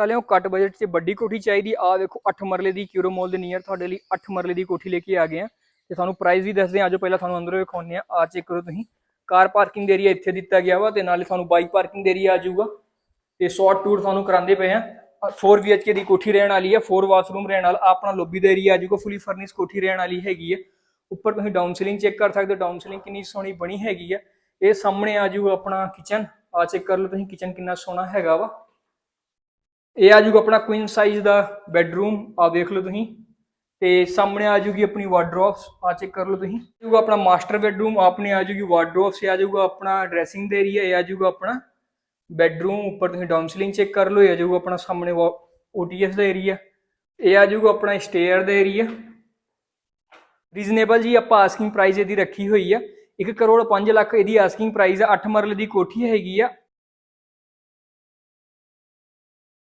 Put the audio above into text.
ਵਾਲਿਓ ਕੱਟ ਬਜਟ 'ਚ ਵੱਡੀ ਕੋਠੀ ਚਾਹੀਦੀ। ਆ ਦੇਖੋ 8 ਮਰਲੇ ਦੀ ਕਿਊਰੋ ਮੋਲ ਦੇ ਨੀਅਰ ਤੁਹਾਡੇ ਲਈ 8 ਮਰਲੇ ਦੀ ਕੋਠੀ ਲੈ ਕੇ ਆ ਗਏ ਆ। ਤੇ ਤੁਹਾਨੂੰ ਪ੍ਰਾਈਸ ਵੀ ਦੱਸਦੇ ਆ। ਆਜੋ ਪਹਿਲਾਂ ਤੁਹਾਨੂੰ ਅੰਦਰੋਂ ਵਿਖਾਉਂਦੇ ਆ। ਆ ਚੈੱਕ ਕਰੋ ਤੁਸੀਂ। ਕਾਰ ਪਾਰਕਿੰਗ ਦੇ ਏਰੀਆ ਇੱਥੇ ਦਿੱਤਾ ਗਿਆ ਵਾ ਤੇ ਨਾਲੇ ਤੁਹਾਨੂੰ ਬਾਈਕ ਪਾਰਕਿੰਗ ਦੇ ਏਰੀਆ ਆ ਜਾਊਗਾ। ਤੇ ਸ਼ਾਰਟ ਟੂਰ ਤੁਹਾਨੂੰ ਕਰਾਉਂਦੇ ਪਏ ਆ। 4 BHK ਦੀ ਕੋਠੀ ਰਹਿਣ ਵਾਲੀ ਆ। 4 ਵਾਸ਼ਰੂਮ ਰਹਿਣ ਵਾਲਾ। ਆਪਣਾ ਲੋਬੀ ਦਾ ਏਰੀਆ ਆ ਜਾਊਗਾ। ਫੁੱਲੀ ਫਰਨਿਸ਼ ਕੋਠੀ ਰਹਿਣ ਵਾਲੀ ਹੈਗੀ ਆ। ਉੱਪਰ ਤੁਸੀਂ ਡਾਊਨ ਸੀਲਿੰਗ ਚੈੱਕ ਕਰ ਸਕਦੇ ਹੋ। ਡਾਊਨ ਸੀਲਿੰਗ ਕਿੰਨੀ ਸੋਹਣੀ ਬਣੀ ਹੈਗੀ ਆ। ਇਹ ਸਾਹਮਣੇ ਆ ਜਾਊਗਾ ਆਪਣਾ ਕਿਚਨ ਆ ਚੈੱਕ ਕਰ ਲਓ ਤੁਸੀਂ। ਕਿਚਨ ਕਿੰਨਾ ਸੋਹਣਾ ਹੈਗਾ ਵਾ। ਇਹ ਆ ਜੂਗਾ ਆਪਣਾ ਕੁਇਨ ਸਾਈਜ਼ ਦਾ ਬੈੱਡਰੂਮ ਆ ਦੇਖ ਲਓ ਤੁਸੀਂ। ਤੇ ਸਾਹਮਣੇ ਆ ਜੂਗੀ ਆਪਣੀ ਵਾਰਡਰੋਬਸ ਆ ਚੈੱਕ ਕਰ ਲਓ ਤੁਸੀਂ। ਇਹ ਆਪਣਾ ਮਾਸਟਰ ਬੈੱਡਰੂਮ ਆਪਣੇ ਆ ਜੂਗੀ ਵਾਰਡਰੋਬਸ ਇਹ ਆ ਜੂਗਾ ਆਪਣਾ ਡਰੈਸਿੰਗ ਦਾ ਏਰੀਆ ਇਹ ਆ ਜੂਗਾ ਆਪਣਾ ਬੈੱਡਰੂਮ ਉੱਪਰ ਤੁਸੀਂ ਡਾਊਨ ਸੀਲਿੰਗ ਚੈੱਕ ਕਰ ਲਓ, ਇਹ ਆ ਜਾਊਗਾ ਆਪਣਾ ਸਾਹਮਣੇ ਓਟੀਐਸ ਦਾ ਏਰੀਆ ਇਹ ਆ ਜੂਗਾ ਆਪਣਾ ਸਟੇਅਰ ਦਾ ਏਰੀਆ ਰੀਜ਼ਨੇਬਲ ਜੀ, ਆਪਾਂ ਆਸਕਿੰਗ ਪ੍ਰਾਈਸ ਇਹਦੀ ਰੱਖੀ ਹੋਈ ਆ। 1 ਕਰੋੜ 5 ਲੱਖ ਇਹਦੀ ਆਸਕਿੰਗ ਪ੍ਰਾਈਸ ਆ 8 ਮਰਲੇ ਦੀ ਕੋਠੀ ਹੈਗੀ ਆ।